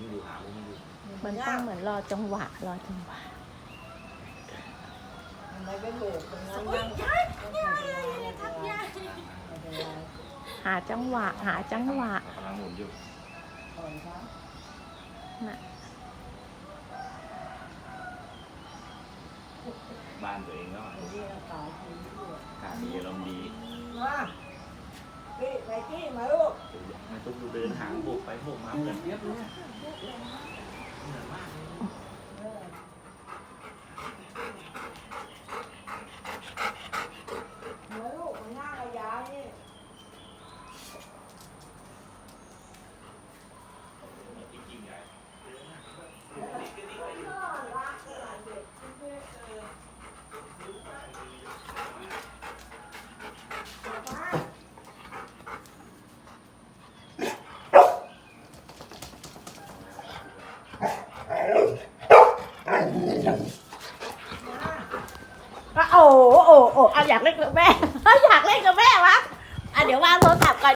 ไม่อยู่หามุมไม่อยู่มันต้องเหมือนรอจังหวะ รอจังหวะไม่เป็นโบกตรงนั้นอุ้ยนะยายยายยายยายทักยายไม่เป็นไรหาจังหวะ หาจังหวะกำลังหมุนอยู่ก่อนครับน่ะบ้านตัวเองแล้วอะทีนี้เราขายทีนี้ด้วยอากาศดีอารมณ์ดีมาพี่ไปกี้มาลูกไม่ต้องดูเดินหางโบกไปโบกมาเหมือนเทียบเลย Yeah. โอ้โอ้โอ้เอาอยากเล่นกับแม่ อยากเล่นกับแม่